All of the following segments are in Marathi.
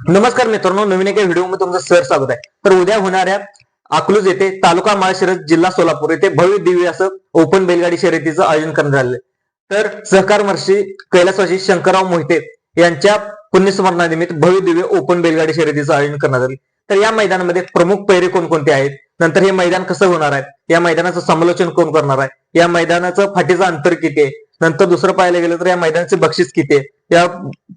नमस्कार मित्रांनो नवीन एका व्हिडिओमध्ये तुमचं सर स्वागत आहे. तर उद्या होणाऱ्या अकलूज येथे तालुका माळशिरस जिल्हा सोलापूर येथे भव्य दिव्य असं ओपन बैलगाडी शर्यतीचं आयोजन करण्यात आलेलं तर सहकार महर्षी कैलासवासी शंकरराव मोहिते यांच्या पुण्यस्मरणानिमित्त भव्य दिव्य ओपन बैलगाडी शर्यतीचं आयोजन करण्यात आले तर या मैदानामध्ये प्रमुख पैरे कोणकोणते आहेत? नंतर हे मैदान कसं होणार आहे? या मैदानाचं समालोचन कोण करणार आहे? या मैदानाचं फाटीचं अंतर किती आहे? नंतर दुसरं पाहायला गेलं तर या मैदानाचे बक्षीस किती आहे? या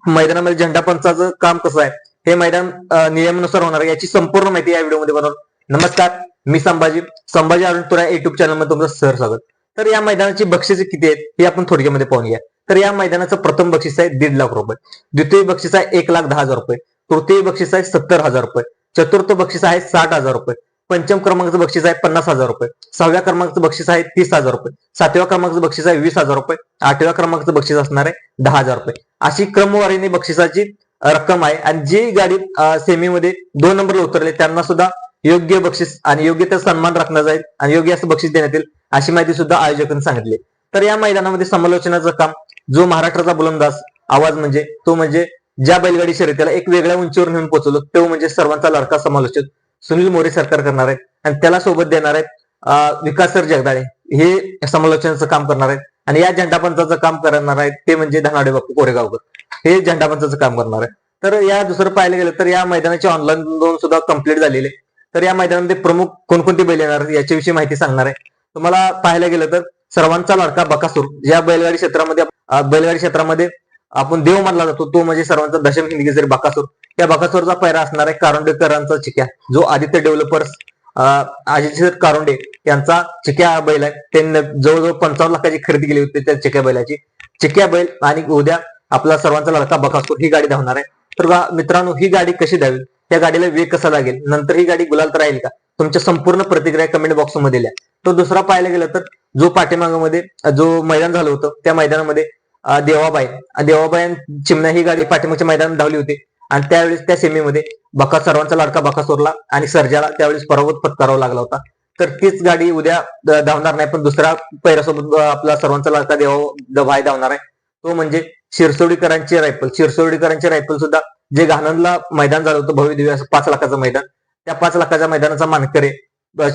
मैदानामध्ये झेंडा पंचाचं काम कसं आहे? हे मैदान नियमानुसार होणार आहे. याची संपूर्ण माहिती या व्हिडिओमध्ये बनवून नमस्कार मी संभाजी संभाजी अरुण तुरा युट्यूब चॅनलमध्ये तुमचं सर स्वागत. तर या मैदानाची बक्षिसे किती आहेत हे आपण थोडक्यामध्ये पाहून घ्या तर या मैदानाचं प्रथम बक्षीस आहे दीड लाख रुपये. द्वितीय बक्षीस आहे एक लाख दहा हजार रुपये. तृतीय बक्षीस आहे सत्तर हजार रुपये. चतुर्थ बक्षीस आहे साठ हजार रुपये. पंचम क्रमांकाचं बक्षीस आहे पन्नास हजार रुपये. सहाव्या क्रमांकाचं बक्षीस आहे तीस हजार रुपये. सातव्या क्रमांकाचं बक्षीस आहे वीस हजार रुपये. आठव्या क्रमांकाचं बक्षीस असणार आहे दहा हजार रुपये. अशी क्रमवारीने बक्षिसाची रक्कम आहे. आणि जी गाडी सेमीमध्ये दोन नंबरला उतरले त्यांना सुद्धा योग्य बक्षीस आणि योग्य त्या सन्मान राखण्यात जाईल आणि योग्य असं बक्षीस देण्यात येईल अशी माहिती सुद्धा आयोजकांनी सांगितली. तर या मैदानामध्ये समालोचनाचं काम जो महाराष्ट्राचा बुलंदाज आवाज म्हणजे तो म्हणजे ज्या बैलगाडी शर्यतीला एक वेगळ्या उंचीवर नेऊन पोहोचवलो तो म्हणजे सर्वांचा लाडका समालोचक सुनील मोरे सरकार करणार आहेत आणि त्याला सोबत देणार आहेत विकास सर जगदाळे. हे समालोचनाचं काम करणार आहेत. आणि या झेंडापंचाचं काम करणार आहे ते म्हणजे धनाडे बापू कोरेगावकर. हे झेंडापंचाचं काम करणार आहे. तर या दुसरं पाहायला गेलं तर या मैदानाची ऑनलाईन नोंद सुद्धा कंप्लीट झालेली आहे तर या मैदानामध्ये प्रमुख कोणकोणते बैल येणार याच्याविषयी माहिती सांगणार आहे. तुम्हाला पाहायला गेलं तर सर्वांचा लाडका बकासूर. या बैलगाडी क्षेत्रामध्ये बैलगाडी क्षेत्रामध्ये आपण देव मानला जातो. तो म्हणजे सर्वांचा दशम हिंदगी केसरी बकासूर. या बकासूरचा पैरा असणार आहे कारंडेकरांचा चिक्या जो आदित्य डेव्हलपर्स अजित कारुंडे यांचा चिक्या बैल आहे. त्यांनी जवळजवळ पंचावन्न लाखाची खरेदी केली होती त्या चिक्या बैलाची. चिक्या बैल आणि उद्या आपला सर्वांचा लडका बकासूर ही गाडी धावणार आहे. तर मित्रांनो ही गाडी कशी धावी त्या गाडीला वेग कसा लागेल? नंतर ही गाडी गुलाल राहील का? तुमच्या संपूर्ण प्रतिक्रिया कमेंट बॉक्समध्ये लिहा. तो दुसरा पाहायला गेलं तर जो पाठीमागामध्ये जो मैदान झालं होतं त्या मैदानामध्ये देवाबाई. देवाबाई चिमण्या ही गाडी पाठीमागच्या मैदानात धावली होती. आणि त्यावेळेस त्या सेमीमध्ये बका सर्वांचा लाडका बकासोरला आणि सर्जाला त्यावेळेस पराभूत पत्करावा लागला होता. तर तीच गाडी उद्या धावणार नाही पण दुसऱ्या पैरासोबत आपला सर्वांचा लाडका देवा भाय धावणार आहे. तो म्हणजे शिरसोडीकरांची रायफल. शिरसोडीकरांची रायफल सुद्धा जे घाणंदला मैदान झालं होतं भव्य दिव्य असं पाच लाखाचं मैदान. त्या पाच लाखाच्या मैदानाचा मानकरे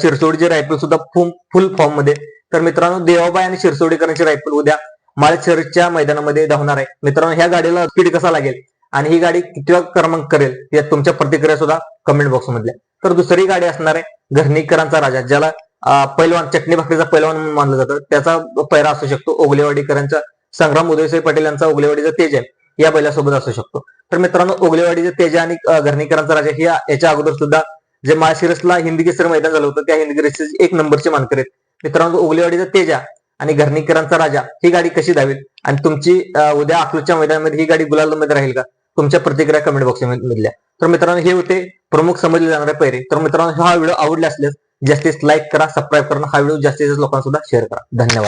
शिरसोडीची रायफल सुद्धा फुल फुल फॉर्ममध्ये तर मित्रांनो देवाबाई आणि शिरसोडीकरांची रायफल उद्या माळशिरच्या मैदानामध्ये धावणार आहे. मित्रांनो ह्या गाडीला स्पीड कसा लागेल? आणि ही गाडी कितव्या क्रमांक करेल या तुमच्या प्रतिक्रिया सुद्धा कमेंट बॉक्स मधल्या. तर दुसरी गाडी असणार आहे घरणीकरांचा राजा ज्याला पैलवान चटणी भाकरीचा पैलवान म्हणून मानलं जातं. त्याचा पैरा असू शकतो ओगलेवाडीकरांचा संग्राम उदयसाई पटेल यांचा ओगलेवाडीचा तेज आहे या बैलासोबत असू शकतो. तर मित्रांनो ओगलेवाडीचे तेज आणि घरणीकरांचा राजा ही याच्या अगोदर सुद्धा जे माळशिरसला हिंदी केसर मैदान झालं होतं त्या हिंदी केसरी एक नंबरचे मानकर आहेत. मित्रांनो ओगलेवाडीचा तेजा आणि घरणीकरांचा राजा ही गाडी कशी धावेल? आणि तुमची उद्या अकलूजच्या मैदानामध्ये ही गाडी गुलालमध्ये राहील का? तुमच्या प्रतिक्रिया कमेंट बॉक्स मधल्या. तर मित्रांनो हे होते प्रमुख समजले जाणारे पैरे. तर मित्रांनो हा व्हिडिओ आवडला असल्यास जास्तीत लाईक करा सबस्क्राईब करा हा व्हिडिओ जास्तीत जास्त लोकांसुद्धा शेअर करा. धन्यवाद.